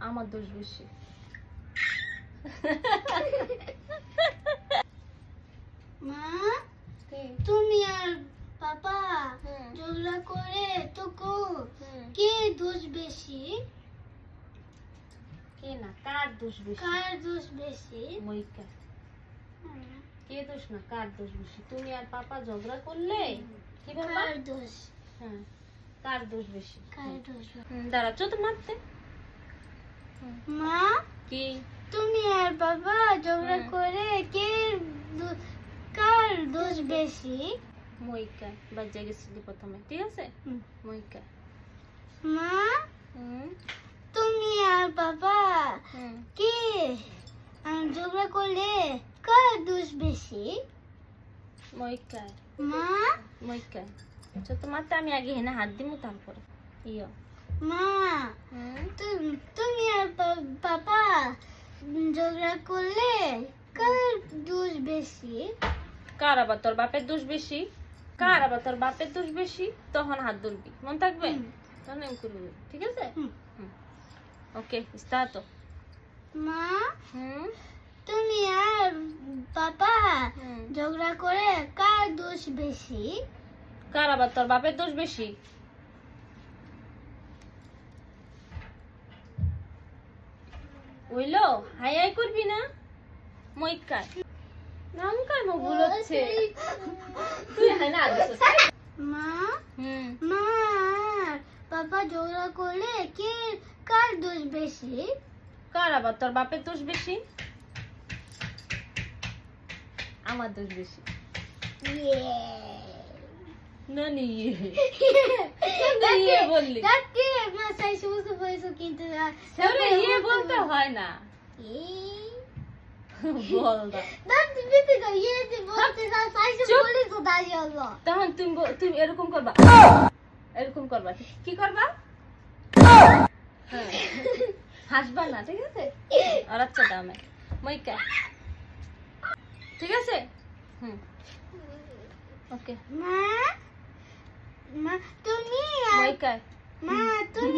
আমার দোষ বেশি। মা তুমি আর পাপা ঝগড়া করে তো কো কে দোষ বেশি? কে না? কার দোষ বেশি? কার দোষ বেশি? মইকা কে দোষ না? কার দোষ বেশি? তুমি আর পাপা ঝগড়া করলে কি বাবা কার দোষ? হ্যাঁ কার দোষ বেশি? কার দোষ হুম, দাঁড়া চো তো মারতে। মা কি? তুমি আর বাবা ঝগড়া করে কে কার দোষ বেশি? মইকা বাজ্যা গেছিলি প্রথমে ঠিক আছে। মইকা মা তুমি আর বাবা কে ঝগড়া করলে কার দোষ বেশি? মইকা মা। মইকা চো তো আমি আগে হেনে হাত দিমু তারপরে। ইয়ো। মা হুম তুম- তুমি আর বা- বাবা ঝগড়া করলে কার দোষ বেশি? কার আবার তোর বাপের দোষ বেশি? কার আবার তোর বাপের দোষ বেশি? তখন হাত ধরবি। মন থাকবে? তখন এম করবি। ঠিক আছে। ওকে স্টার্ট মা তুমি আর বাবা। ঝগড়া করে কার দোষ বেশি? কার আবার তোর বাপের দোষ বেশি? ওইলো হাই হাই করবি না মইকার নামকার মো ভুল হচ্ছে তুই হাই না আদেশ মা হুম মা বাবা ঝগড়া করলে কে কার দোষ বেশি কার আবার তোর বাপের দোষ বেশি আমার দোষ বেশি না নিয়ে ইয়ে বললি কিন্তু ইয়ে বলতে হয় না। ইয়ে তখন তুমি তুমি এরকম করবা। এরকম করবা কি করবা? হ্যাঁ। হাসবা না ঠিক আছে? আর আচ্ছা দামে মইকা। ঠিক আছে? হুম। ওকে। মা মা তুমি মইকা মা তুমি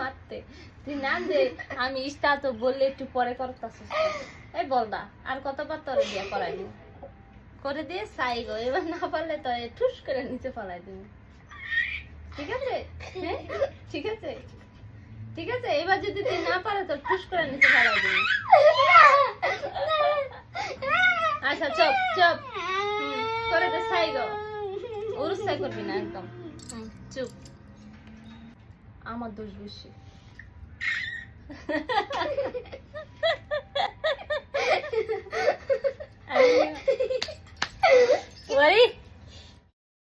মারতে তুই না যে আমি ইস্তা তো বললে একটু পরে করতাছিস। এই বল দা, আর কতবার তোরে দিয়ে করাই দিব। করে দিয়ে সাই গো, এবার না পারলে তো ঠুস করে নিচে ফেলাই দিব। ঠিক আছে? হ্যাঁ? ঠিক আছে? ঠিক আছে? এবার যদি তুই না পারে তো ঠুস করে নিচে ফেলাই দিব। আচ্ছা চপ চপ। করে দে সাই গো। উরুসাই করবি না একদম। চুপ। আমার দোষ বেশি।